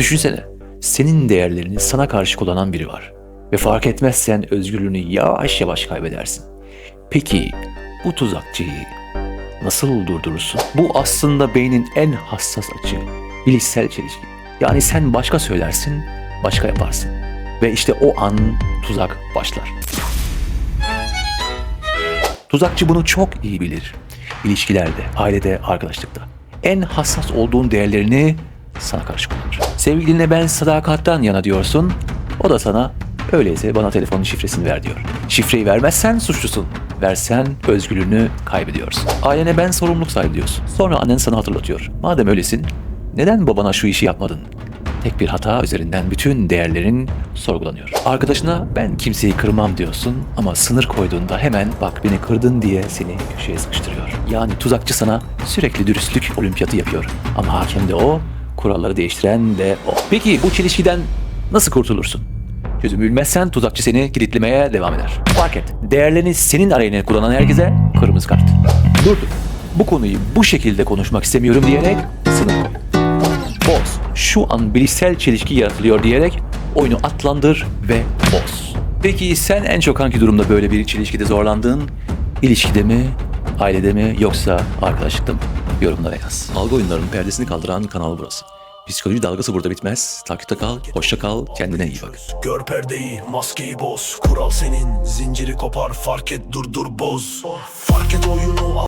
Düşünsene, senin değerlerini sana karşı kullanan biri var. Ve fark etmezsen özgürlüğünü yavaş yavaş kaybedersin. Peki bu tuzakçıyı nasıl durdurursun? Bu aslında beynin en hassas açığı. Bilişsel çelişki. Yani sen başka söylersin, başka yaparsın. Ve işte o an tuzak başlar. Tuzakçı bunu çok iyi bilir. İlişkilerde, ailede, arkadaşlıkta. En hassas olduğun değerlerini sana karşı kullanır. Sevgiline ben sadakattan yana diyorsun. O da sana öyleyse bana telefonun şifresini ver diyor. Şifreyi vermezsen suçlusun. Versen özgürlüğünü kaybediyorsun. Ailene ben sorumluluk sahibi diyorsun. Sonra annen sana hatırlatıyor. Madem öylesin neden babana şu işi yapmadın? Tek bir hata üzerinden bütün değerlerin sorgulanıyor. Arkadaşına ben kimseyi kırmam diyorsun ama sınır koyduğunda hemen bak beni kırdın diye seni köşeye sıkıştırıyor. Yani tuzakçı sana sürekli dürüstlük olimpiyatı yapıyor. Ama hakem de o, kuralları değiştiren de o. Peki bu çelişkiden nasıl kurtulursun? Çözümü bilmezsen tuzakçı seni kilitlemeye devam eder. Fark et. Değerlerini senin aleyhine kullanan herkese kırmızı kart. Dur. Bu konuyu bu şekilde konuşmak istemiyorum diyerek sınır koy. Boz. Şu an bilişsel çelişki yaratılıyor diyerek oyunu atlandır ve boz. Peki sen en çok hangi durumda böyle bir çelişkide zorlandın? İlişkide mi, ailede mi yoksa arkadaşlıkta mı? Yorumlara yaz. Algı oyunlarının perdesini kaldıran kanal burası. Psikoloji dalgası burada bitmez. Takipte kal, hoşça kal, kendine iyi bak. Gör perdeyi, maskeyi boz Kural senin, zinciri kopar Fark et, dur dur boz Fark et oyunu